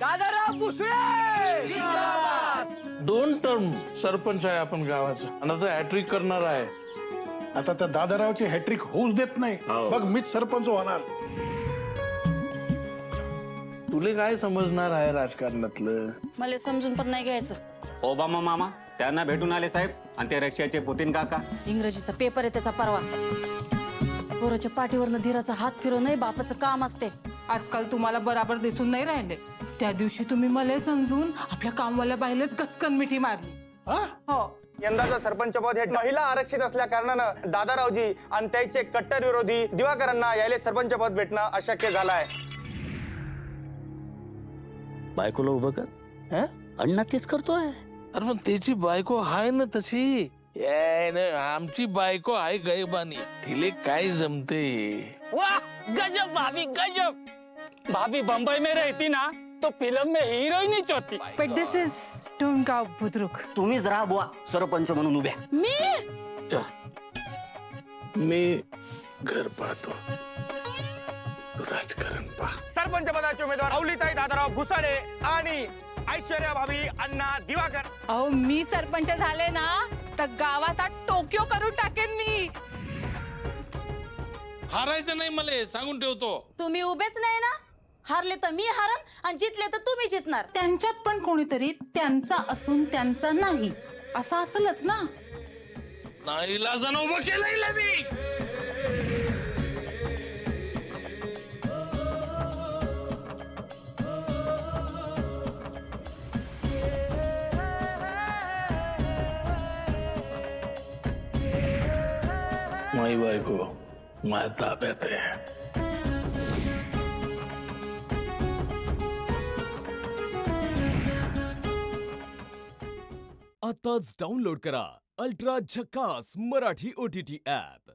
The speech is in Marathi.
दादाराव मुसळे दोन टर्म सरपंच आहे आपण गावाचा. आणि आता हॅट्रिक करणार आहे. आता त्या दादारावची हॅट्रिक होऊच देत नाही. बघ मीच सरपंच होणार. तुले काय समजणार आहे राजकारणातलं? मला समजून पण नाही घ्यायचं. ओबामा मामा त्यांना भेटून आले साहेब. आणि ते रशियाचे पुतीन काका. इंग्रजीचा पेपर आहे त्याचा परवा. पोराच्या पाठीवरनं धीराचा हात फिरव नाही बापाचं काम असते. आजकाल तुम्हाला बराबर दिसून नाही राहिले. त्या दिवशी तुम्ही मला समजून आपल्या कामवाल्या बाईलाच गचकन मिठी मारली. हो? यंदाचं सरपंच पद हे महिला आरक्षित असल्या कारणानं दादारावजी आणि त्याचे कट्टर विरोधी दिवाकरांना यायले सरपंच पद भेटणं अशक्य झालं आहे बायकोला उभं कर. हं? अण्णा तेच करतोय. अरे मग त्याची बायको आहे ना तशी? ए, न, आमची बायको आहे गैबानी. तिले काय जमते वाह गजब भाभी गजब. भाभी बम्बई में रहती ना तो फिल्म में हीरोइन ही होती but this is Tongaon Budruk तुम्हीच राहा बुवा सरपंच म्हणून उभ्या मी? मी घर पाहतो. तू राजकारण पहा. सरपंच पदाचे उमेदवार अवलीताई दादाराव भुसाडे आणि ऐश्वर्या भाभी अण्णा दिवाकर. अहो मी सरपंच झाले ना तर गावाचा टोकियो करून टाकेन मी. हारायचं नाही मला सांगून ठेवतो. तुम्ही उभेच नाही ना? हारले तर मी हारन आणि जितले तर तुम्ही जितणार. त्यांच्यात पण कोणीतरी त्यांचा असून त्यांचा नाही. असं असेलच ना? नाही लाजानं उभं केलंय मी. माई बायको मेहता कहते हैं। आताच डाउनलोड करा अल्ट्रा झक्कास मराठी ओटीटी ऐप।